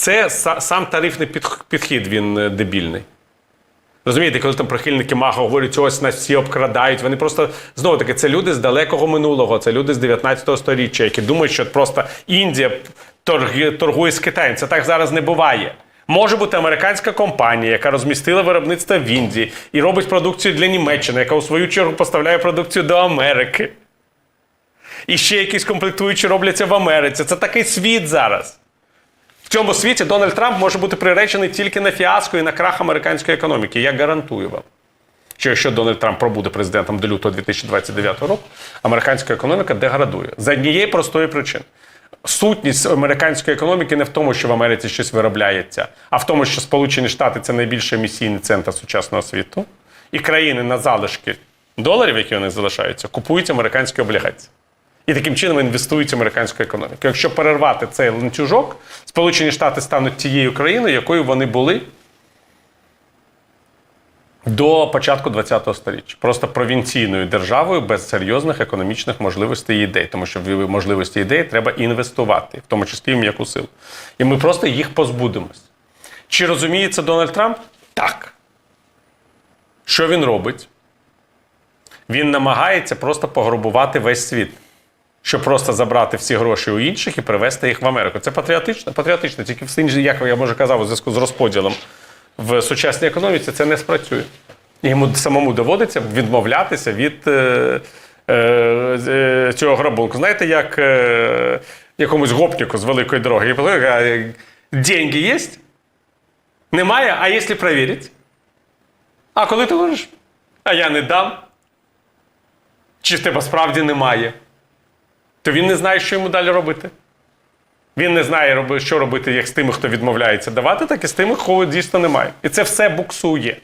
Це сам тарифний підхід, він е, дебільний. Розумієте, коли там прихильники Мага говорять, ось нас всі обкрадають. Вони просто знову таки це люди з далекого минулого, це люди з 19 століття, які думають, що просто Індія торги- торгує з Китаєм. Це так зараз не буває. Може бути американська компанія, яка розмістила виробництво в Індії і робить продукцію для Німеччини, яка у свою чергу поставляє продукцію до Америки. І ще якісь комплектуючі робляться в Америці. Це такий світ зараз. Цьому світі Дональд Трамп може бути приречений тільки на фіаско і на крах американської економіки. Я гарантую вам, що якщо Дональд Трамп пробуде президентом до лютого 2029 року, американська економіка деградує за однієї простої причини. Сутність американської економіки не в тому, що в Америці щось виробляється, а в тому, що Сполучені Штати це найбільший емісійний центр сучасного світу, і країни на залишки доларів, які вони залишаються, купують американські облігації. І таким чином інвестують в американську економіку. Якщо перервати цей ланцюжок, Сполучені Штати стануть тією країною, якою вони були до початку ХХ століття. Просто провінційною державою без серйозних економічних можливостей і ідей. Тому що в можливості ідей треба інвестувати, в тому числі в м'яку силу. І ми просто їх позбудемось. Чи розуміє це Дональд Трамп? Так. Що він робить? Він намагається просто пограбувати весь світ щоб просто забрати всі гроші у інших і привезти їх в Америку. Це патріотично, патріотично. Тільки в іншій, як я вже казав, у зв'язку з розподілом в сучасній економіці це не спрацює. Йому самому доводиться відмовлятися від е, е, е, цього грабунку. Знаєте, як е, якомусь гопніку з великої дороги. І деньги є? Немає, а якщо перевірити? А коли ти говориш? А я не дам. Чи в тебе справді немає? То він не знає, що йому далі робити. Він не знає, що робити як з тими, хто відмовляється давати, так і з тими, кого дійсно немає. І це все буксує.